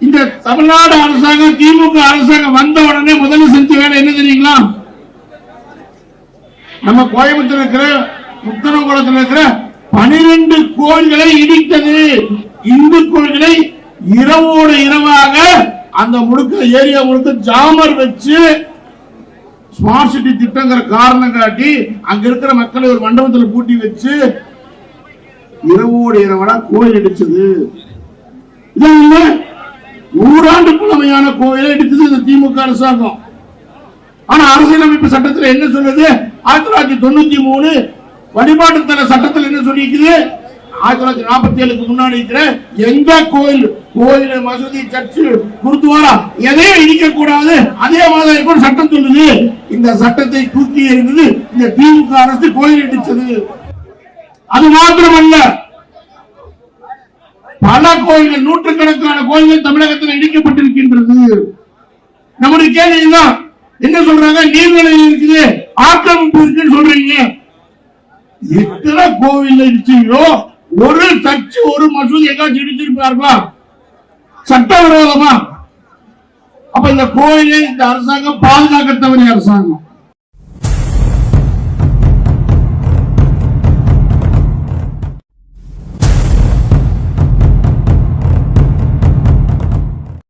இந்த தமிழ்நாடு அரசாங்கம் திமுக அரசாங்கம் வந்த உடனே முதல்ல செஞ்ச வேலை என்ன தெரியுங்களா? நம்ம கோயம்புத்தூர் இருக்கிற முத்தனகுளத்தில் இருக்கிற பனிரெண்டு கோள்களை இடித்தது. இந்து கோள்களை இரவோடு இரவாக அந்த முழுக்க ஏரியா முழுக்க ஜாமர் வச்சு ஸ்மார்ட் சிட்டி திட்டங்கிற காரணம் காட்டி அங்க இருக்கிற மக்களை ஒரு மண்டபத்தில் பூட்டி வச்சு இரவோடு இரவடா கோயில் இடிச்சது. இது நூறாண்டு பழமையான கோயிலை எடுத்தது இந்த திமுக அரசாங்கம். ஆனா அரசியலமைப்பு சட்டத்தில் என்ன சொல்லுது ஆயிரத்தி தொள்ளாயிரத்தி தொண்ணூத்தி மூணு வழிபாட்டு தர சட்டத்தில் என்ன சொல்லியிருக்குது? ஆயிரத்தி தொள்ளாயிரத்தி நாற்பத்தி ஏழுக்கு முன்னாடி இருக்கிற எந்த கோயில்? கோயில் மசூதி சர்ச்சு குருத்துவாரா எதையும் இடிக்க கூடாது. அதே மாதிரி கூட சட்டம் சொல்லுது. இந்த சட்டத்தை தூக்கி எறிந்தது இந்த திமுக அரசு கோயில் இடிச்சது அது மாத்திரமல்ல. பல கோயில்கள் நூற்றுக்கணக்கான கோயில்கள் தமிழகத்தில் இடிக்கப்பட்டிருக்கின்றது. நம்முடைய கேள்விதான் என்ன சொல்றாங்க? நீர்நிலை இருக்குது ஆக்கிரமிப்பு இருக்குன்னு சொல்றீங்க. எத்தனை கோவில் இடிச்சீங்களோ ஒரு சர்ச்சு ஒரு மசூதி எங்காச்சும் இடிச்சிருப்பார்களா? சட்டவிரோதமா? அப்ப இந்த கோயிலை இந்த அரசாங்கம் பாதுகாக்க தவறிய அரசாங்கம்.